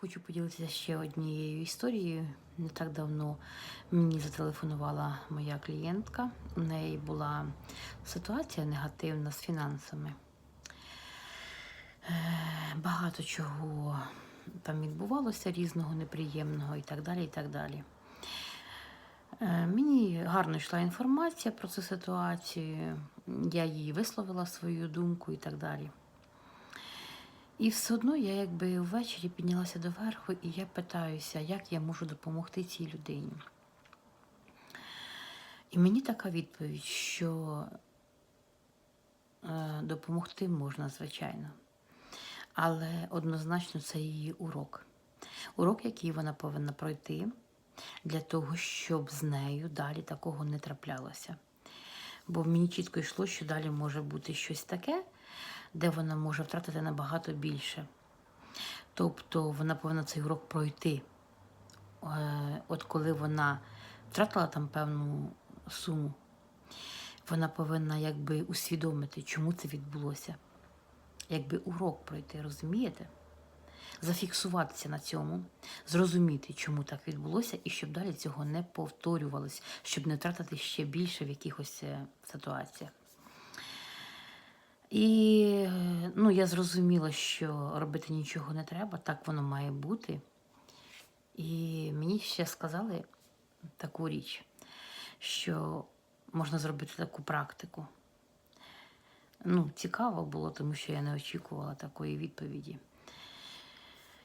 Хочу поділитися ще однією історією. Не так давно мені зателефонувала моя клієнтка. У неї була ситуація негативна з фінансами. Е, Багато чого там відбувалося різного неприємного і так далі. і так далі. Е, Мені гарно йшла інформація про цю ситуацію, я їй висловила свою думку і так далі. І все одно я якби ввечері піднялася доверху, і я питаюся, як я можу допомогти цій людині. І мені така відповідь, що е, допомогти можна, звичайно. Але однозначно це її урок. Урок, який вона повинна пройти для того, щоб з нею далі такого не траплялося. Бо мені чітко йшло, що далі може бути щось таке, де вона може втратити набагато більше. Тобто вона повинна цей урок пройти. Е, От коли вона втратила там певну суму, вона повинна якби усвідомити, чому це відбулося. Якби урок пройти, розумієте? Зафіксуватися на цьому, зрозуміти, чому так відбулося, і щоб далі цього не повторювалось, щоб не втратити ще більше в якихось е, ситуаціях. І ну, я зрозуміла, що робити нічого не треба, так воно має бути. І мені ще сказали таку річ, що можна зробити таку практику. Ну, цікаво було, тому що я не очікувала такої відповіді.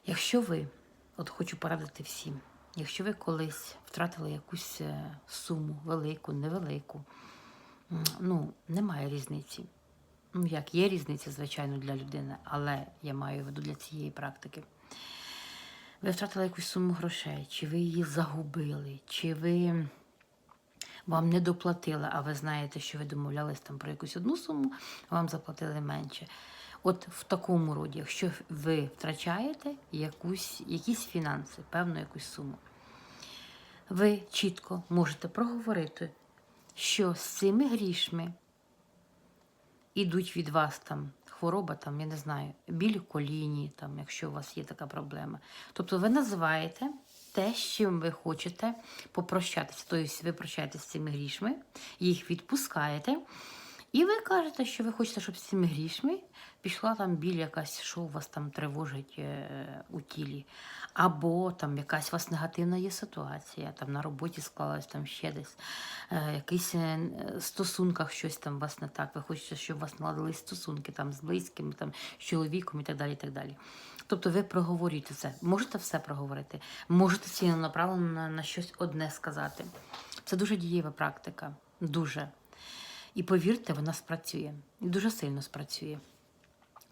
Якщо ви, от хочу порадити всім, якщо ви колись втратили якусь е, суму, велику, невелику, ну, немає різниці. Ну, як є різниця, звичайно, для людини, але я маю в виду для цієї практики. Ви втратили якусь суму грошей, чи ви її загубили, чи ви вам не доплатили, а ви знаєте, що ви домовлялись там про якусь одну суму, вам заплатили менше. От в такому роді, якщо ви втрачаєте якусь, якісь фінанси, певну якусь суму, ви чітко можете проговорити, що з цими грішми ідуть від вас там хвороба, там, я не знаю, біль коліні, там, якщо у вас є така проблема. Тобто ви називаєте те, з чим ви хочете попрощатися. Тобто ви прощаєтеся з цими грішми, їх відпускаєте. І ви кажете, що ви хочете, щоб з цими грішми пішла там біль якась, що у вас там тривожить е, у тілі. Або там якась у вас негативна є ситуація, там на роботі склалась там ще десь, е, якийсь е, стосунках щось там у вас не так. Ви хочете, щоб у вас наладились стосунки там з близькими, там, з чоловіком і так далі. і так далі. Тобто ви проговорюєте це. Можете все проговорити, можете ціленаправленно на, на щось одне сказати. Це дуже дієва практика. Дуже. І повірте, вона спрацює. І дуже сильно спрацює.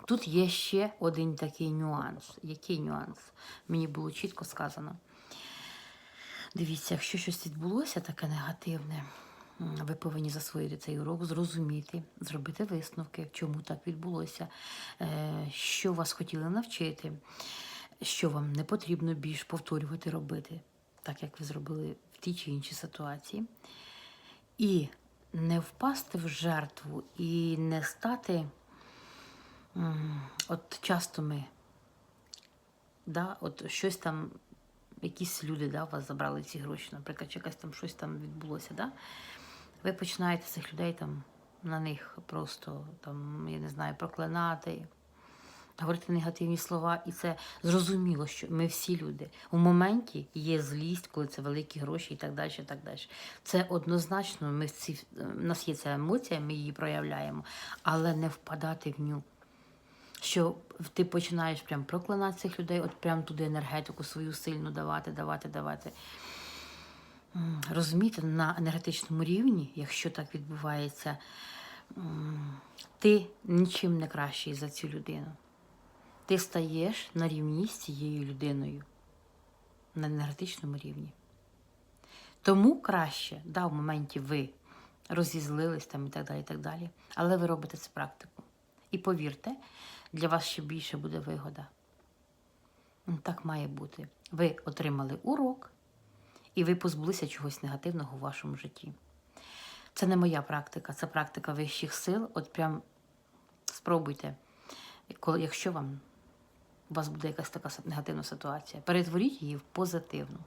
Тут є ще один такий нюанс. Який нюанс? Мені було чітко сказано. Дивіться, якщо щось відбулося таке негативне, ви повинні засвоїти цей урок, зрозуміти, зробити висновки, чому так відбулося, е, що вас хотіли навчити, що вам не потрібно більш повторювати робити, так як ви зробили в тій чи іншій ситуації. І не впасти в жертву і не стати. От часто ми, да, от щось там, якісь люди да, у вас забрали ці гроші, наприклад, чи якась там щось там відбулося. Да? Ви починаєте цих людей там на них просто там, я не знаю, проклинати, говорити негативні слова, і це зрозуміло, що ми всі люди. У моменті є злість, коли це великі гроші і так далі. так далі. Це однозначно, ми всі, в нас є ця емоція, ми її проявляємо, але не впадати в ню. Що ти починаєш прям проклинати цих людей, от прям туди енергетику свою сильну давати, давати, давати. Розумієте, на енергетичному рівні, якщо так відбувається, ти нічим не кращий за цю людину. Ти стаєш на рівні з цією людиною на енергетичному рівні. Тому краще, да, в моменті ви розізлились там і так далі, і так далі, але ви робите це практику. І повірте, для вас ще більше буде вигода. Так має бути. Ви отримали урок, і ви позбулися чогось негативного в вашому житті. Це не моя практика, це практика вищих сил. От прям спробуйте, якщо вам у вас буде якась така негативна ситуація. Перетворіть її в позитивну.